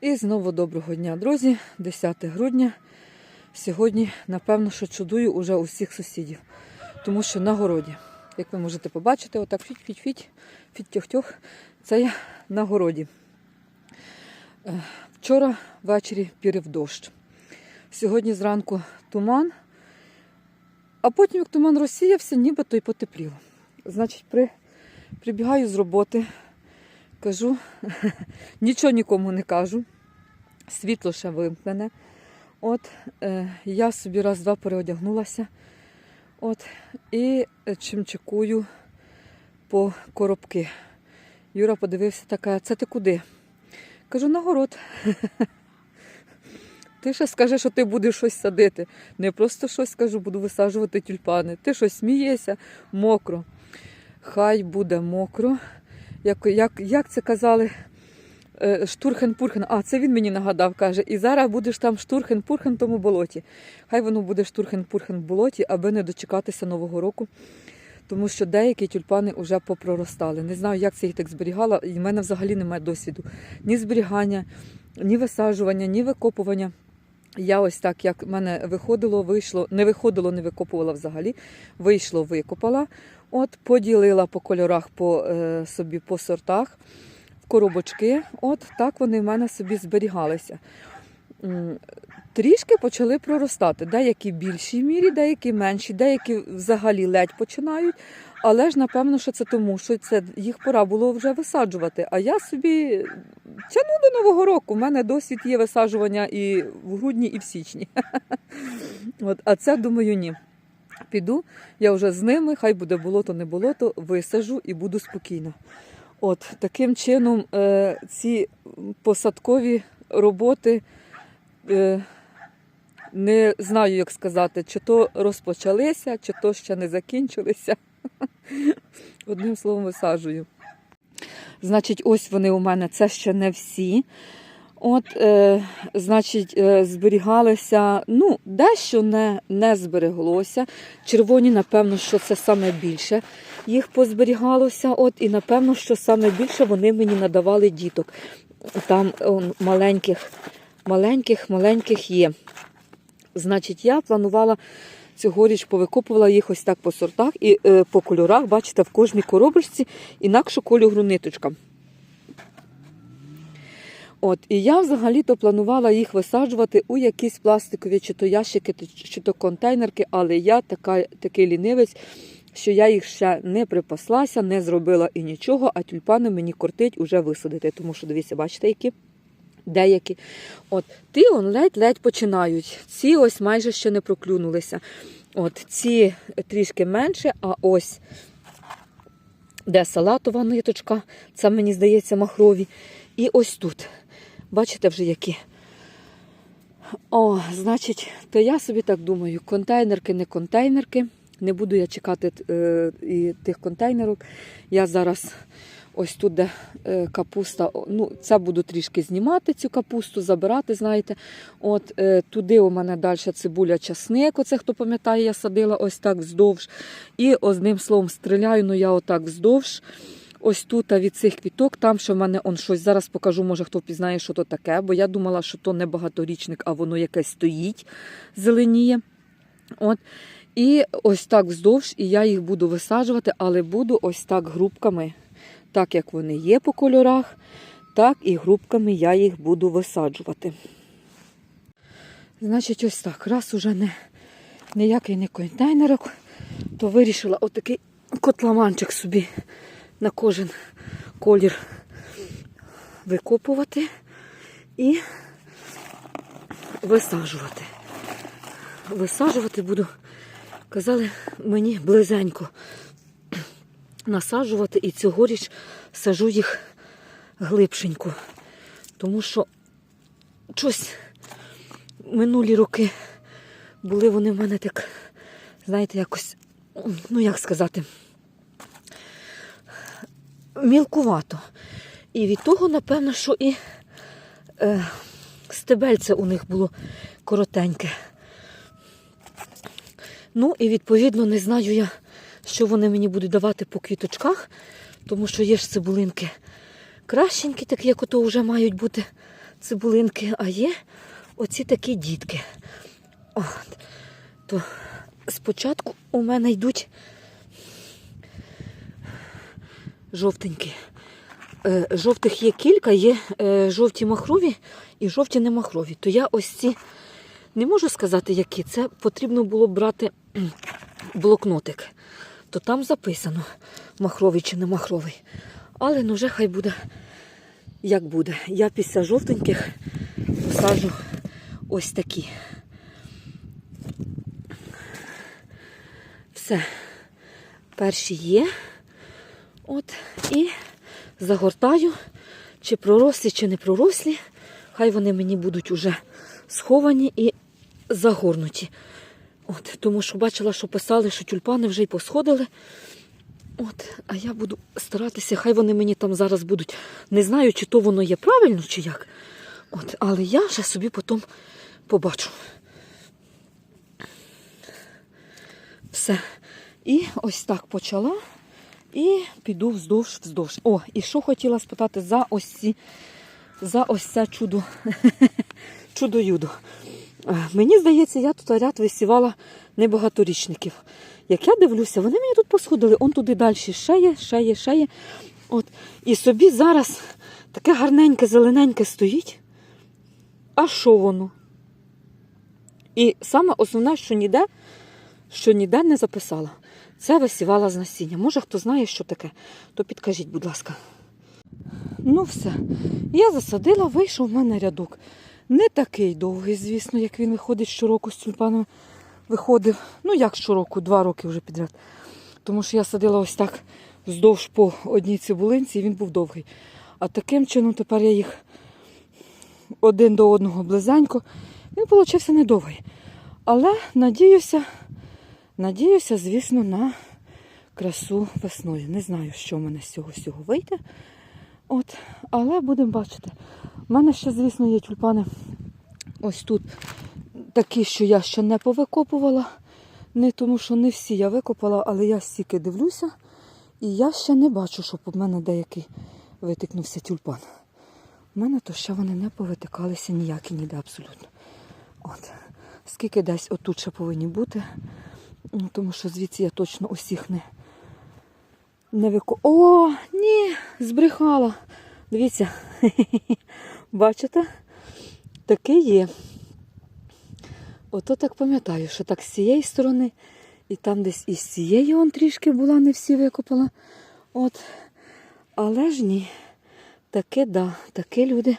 І знову доброго дня, друзі. 10 грудня. Сьогодні, напевно, що чудую уже усіх сусідів, тому що на городі, як ви можете побачити, отак фіть-фіть-фіть, фіть-тьох-тьох, це я на городі. Е, Вчора ввечері пірив дощ. Сьогодні зранку туман, а потім, як туман розсіявся, нібито й потепліло. Значить, при... прибігаю з роботи, кажу, нічого нікому не кажу. Світло ще вимкнене. От е, я собі раз-два переодягнулася. От, і е, чимчикую по коробки. Юра подивився така, це ти куди? Кажу, на город. Ти ще скажи, що ти будеш щось садити. Не просто щось скажу, буду висаджувати тюльпани. Ти щось смієшся, мокро. Хай буде мокро. Як, як, як це казали? Е, Штурхен-пурхен. А, це він мені нагадав, каже. І зараз будеш там штурхен-пурхен в тому болоті. Хай воно буде штурхен-пурхен в болоті, аби не дочекатися Нового року. Тому що деякі тюльпани вже попроростали. Не знаю, як це їх так зберігала. І в мене взагалі немає досвіду. Ні зберігання, ні висаджування, ні викопування. Я ось так, як в мене виходило, вийшло, не виходило, не викопувала взагалі. Вийшло, викопала. От, поділила по кольорах по е, собі по сортах в коробочки. От так вони в мене собі зберігалися. Трішки почали проростати. Деякі в більшій мірі, деякі менші, деякі взагалі ледь починають. Але ж напевно, що це тому, що це їх пора було вже висаджувати. А я собі тягну до Нового року. У мене досвід є висаджування і в грудні, і в січні. От, а це думаю, ні. Піду, я вже з ними, хай буде болото, не болото, висажу і буду спокійна. От таким чином е, ці посадкові роботи е, не знаю, як сказати, чи то розпочалися, чи то ще не закінчилися. Одним словом, висаджую. Значить, ось вони у мене, це ще не всі. От, е, значить, е, зберігалися, ну, дещо не, не збереглося. Червоні, напевно, що це саме більше їх позберігалося. От, і напевно, що саме більше вони мені надавали діток. Там он, маленьких, маленьких, маленьких є. Значить, я планувала цьогоріч повикопувала їх ось так по сортах і е, по кольорах, бачите, в кожній коробочці інакшу кольору ниточка. От, і я взагалі-то планувала їх висаджувати у якісь пластикові чи то ящики, чи то контейнерки, але я така, такий лінивець, що я їх ще не припаслася, не зробила і нічого, а тюльпани мені кортить уже висадити. Тому що, дивіться, бачите, які деякі. От, Ті он ледь-ледь починають. Ці ось майже ще не проклюнулися. От, Ці трішки менше, а ось де салатова ниточка, це мені здається махрові. І ось тут. Бачите вже які. О, значить, то я собі так думаю, контейнерки, не контейнерки. Не буду я чекати е, і тих контейнерок. Я зараз ось тут, де е, капуста, ну, це буду трішки знімати цю капусту, забирати, знаєте. От е, туди у мене далі цибуля часник. Оце хто пам'ятає, я садила ось так вздовж. І одним словом стріляю, ну я отак вздовж. Ось тут від цих квіток, там що в мене он щось. Зараз покажу, може хто впізнає, що то таке, бо я думала, що то не багаторічник, а воно якесь стоїть, зеленіє. От. І ось так вздовж, і я їх буду висаджувати, але буду ось так грубками, так як вони є по кольорах, так і грубками я їх буду висаджувати. Значить, ось так. Раз уже не ніякий не контейнерок, то вирішила отакий котламанчик собі на кожен колір викопувати і висаджувати. Висаджувати буду, казали мені близенько насаджувати і цьогоріч сажу їх глибшенько. Тому що щось минулі роки були вони в мене так, знаєте, якось, ну як сказати, мілкувато. І від того, напевно, що і е, стебельце у них було коротеньке. Ну і відповідно не знаю я, що вони мені будуть давати по квіточках, тому що є ж цибулинки кращенькі, такі, як ото вже мають бути цибулинки, а є оці такі дітки. От. То спочатку у мене йдуть жовтенькі. Е, Жовтих є кілька, є е, жовті махрові і жовті не махрові. То я ось ці не можу сказати, які. Це потрібно було брати блокнотик. То там записано, махровий чи не махровий. Але ну вже хай буде як буде. Я після жовтеньких посаджу ось такі. Все. Перші є. От. І загортаю, чи пророслі, чи не пророслі. Хай вони мені будуть уже сховані і загорнуті. От, тому що бачила, що писали, що тюльпани вже й посходили. От, а я буду старатися, хай вони мені там зараз будуть. Не знаю, чи то воно є правильно, чи як. От, але я вже собі потім побачу. Все. І ось так почала. І піду вздовж вздовж. О, і що хотіла спитати за ось ці, за ось це чудо. Чудо-юдо. Мені здається, я тут ряд висівала небагаторічників. Як я дивлюся, вони мені тут посходили, он туди далі ще є, ще є, ще є. От. І собі зараз таке гарненьке, зелененьке стоїть. А що воно? І саме основне, що ніде, що ніде не записала. Це висівала з насіння. Може, хто знає, що таке, то підкажіть, будь ласка. Ну, все. Я засадила, вийшов в мене рядок. Не такий довгий, звісно, як він виходить щороку з тюльпаном. Виходив, ну як щороку, два роки вже підряд. Тому що я садила ось так вздовж по одній цибулинці, і він був довгий. А таким чином тепер я їх один до одного близенько. Він получився недовгий. Але надіюся, надіюся, звісно, на красу весною. Не знаю, що в мене з цього всього вийде. От, але будемо бачити. У мене ще, звісно, є тюльпани ось тут такі, що я ще не повикопувала. Не тому, що не всі я викопала, але я стільки дивлюся. І я ще не бачу, щоб у мене деякий витикнувся тюльпан. У мене то ще вони не повитикалися ніякі ніде абсолютно. От. Скільки десь отут ще повинні бути. Ну, Тому що звідси я точно усіх не, не вико... О, ні, збрехала. Дивіться, бачите? Таке є. Ото так пам'ятаю, що так з цієї сторони, і там десь із цієї он трішки була, не всі викопала. От. Але ж ні. Таке да, таке люди,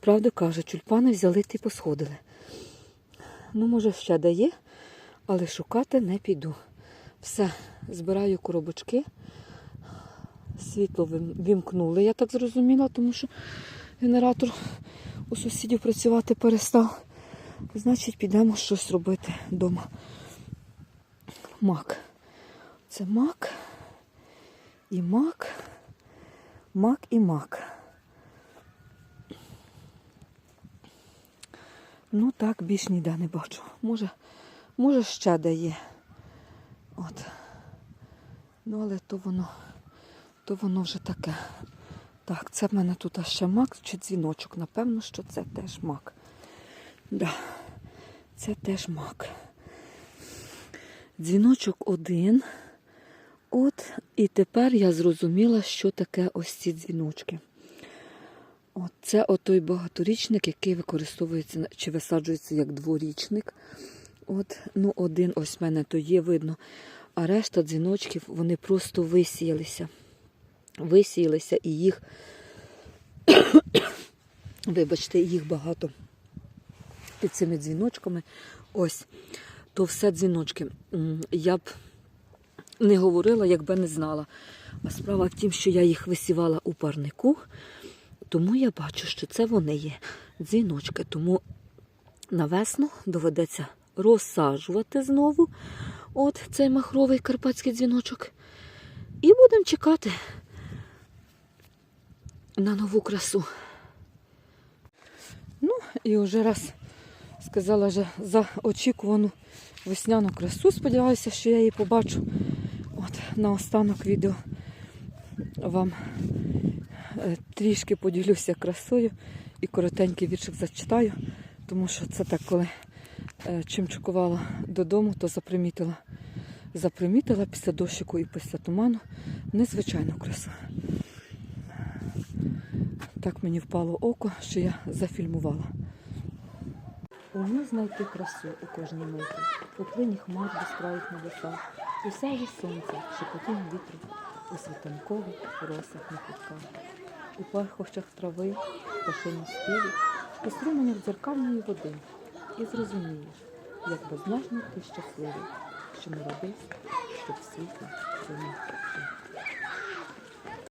правду кажуть, тюльпани взяли та й посходили. Ну, може, ще дає, але шукати не піду. Все, збираю коробочки. Світло вімкнули, я так зрозуміла, тому що генератор у сусідів працювати перестав. Значить, підемо щось робити вдома. Мак. Це мак і мак, мак і мак. Ну так, більш ніде не бачу. Може, може ще де є. От. Ну, але то воно, то воно вже таке. Так, це в мене тут ще мак чи дзвіночок. Напевно, що це теж мак. Да, це теж мак. Дзвіночок один. От, і тепер я зрозуміла, що таке ось ці дзвіночки. От, це отой багаторічник, який використовується чи висаджується як дворічник. От, ну, один ось в мене то є видно. А решта дзвіночків вони просто висіялися. Висіялися і їх, вибачте, їх багато під цими дзвіночками. Ось, то все дзвіночки. Я б не говорила, якби не знала. А справа в тім, що я їх висівала у парнику, тому я бачу, що це вони є дзвіночки. Тому на весну доведеться розсаджувати знову от цей махровий карпатський дзвіночок. І будемо чекати на нову красу. Ну, і вже раз сказала вже за очікувану весняну красу. Сподіваюся, що я її побачу. От на останок відео вам е, трішки поділюся красою і коротенький віршик зачитаю, тому що це так, коли чим чекувала додому, то запримітила. Запримітила після дощику і після туману незвичайну красу. Так мені впало око, що я зафільмувала. Умій знайти красу у кожній миті, у плині хмар безкраїх небесах, у сяжі сонця, шепотінь вітру, у світанкових росах на кутках, у пахощах трави, пташині співі, у струменях дзеркальної води. І зрозумієш, як безмежно ти щасливий, що народився, щоб світло цьому жити.